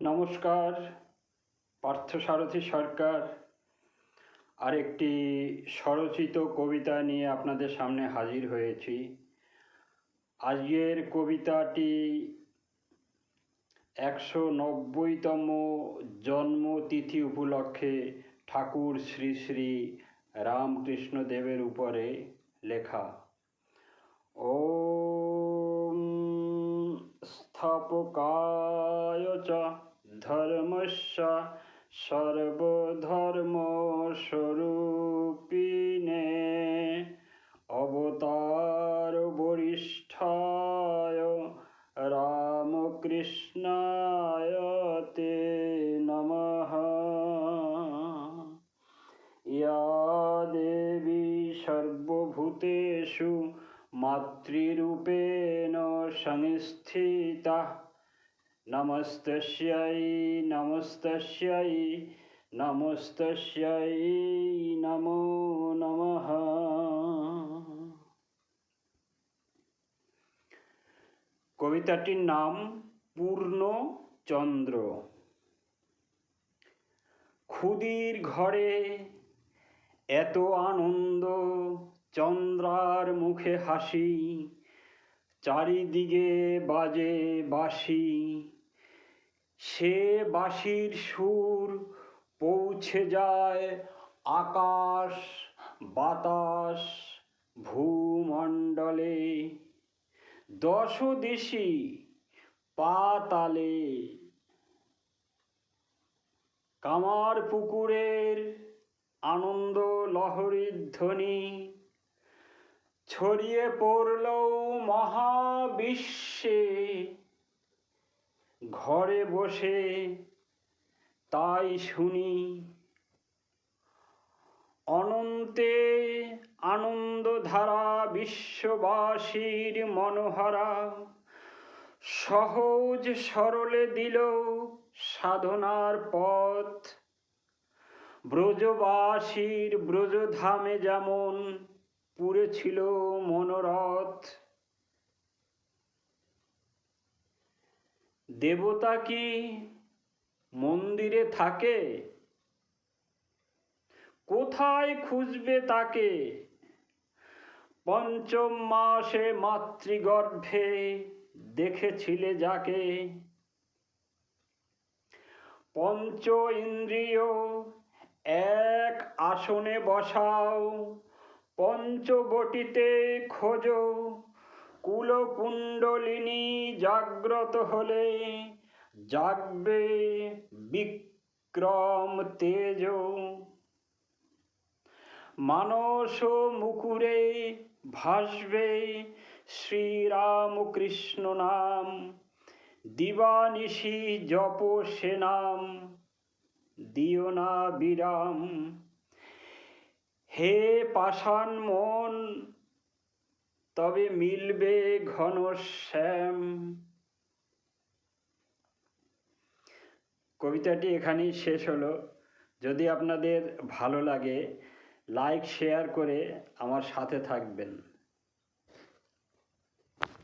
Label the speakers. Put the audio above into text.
Speaker 1: নমস্কার পার্থসারথী সরকার আরেকটি স্বরচিত কবিতা নিয়ে আপনাদের সামনে হাজির হয়েছি আজকের কবিতাটি একশো নব্বইতম জন্মতিথি উপলক্ষে ঠাকুর শ্রী শ্রী রামকৃষ্ণ দেবের উপরে লেখা ॐ स्थापकाय च ধর্মস্য সর্বধর্মস্বরূপিণে অবতার বরিষ্ঠায় রামকৃষ্ণায় তে নমঃ। দেবী সর্বভূতেষু মাতৃরূপেণ সংস্থিতা নমস্তস্যাই নমস্তস্যাই নমস্তস্যাই নমো নমঃ কবিতাটির নাম পূর্ণ চন্দ্র ক্ষুদির ঘরে এত আনন্দ চন্দ্রার মুখে হাসি চারিদিকে বাজে বাসি সে বাঁশির সুর পৌঁছে যায় আকাশ, বাতাস, ভূমণ্ডলে। দশ দিশি পাতালে। কামার পুকুরের আনন্দ লহরীর ধ্বনি। ছড়িয়ে পড়ল মহাবিশ্বে ঘরে বসে তাই শুনি। অনন্তে আনন্দধারা বিশ্ববাসীর মনোহরা, সহজ সরলে দিল সাধনার পথ। ব্রজবাসীর ব্রজধামে যেমন পুরেছিল মনোরথ দেবতা কি মন্দিরে থাকে? কোথায় খুঁজবে তাকে? পঞ্চম মাসে মাতৃগর্ভে দেখেছিলে যাকে? পঞ্চ ইন্দ্রিয় এক আসনে বসাও, পঞ্চবটিতে খোঁজো কুলকুণ্ডলিনী জাগ্রত হলে জাগবে বিক্রম তেজ। মানস মুকুরে ভাসবে শ্রীরামকৃষ্ণ নাম। দিবানিশি জপ সে নাম, দিও না বিরাম। হে পাষাণ মন তবে মিলবে ঘন শ্যাম। কবিতাটি এখানেই শেষ হলো। যদি আপনাদের ভালো লাগে লাইক শেয়ার করে আমার সাথে থাকবেন।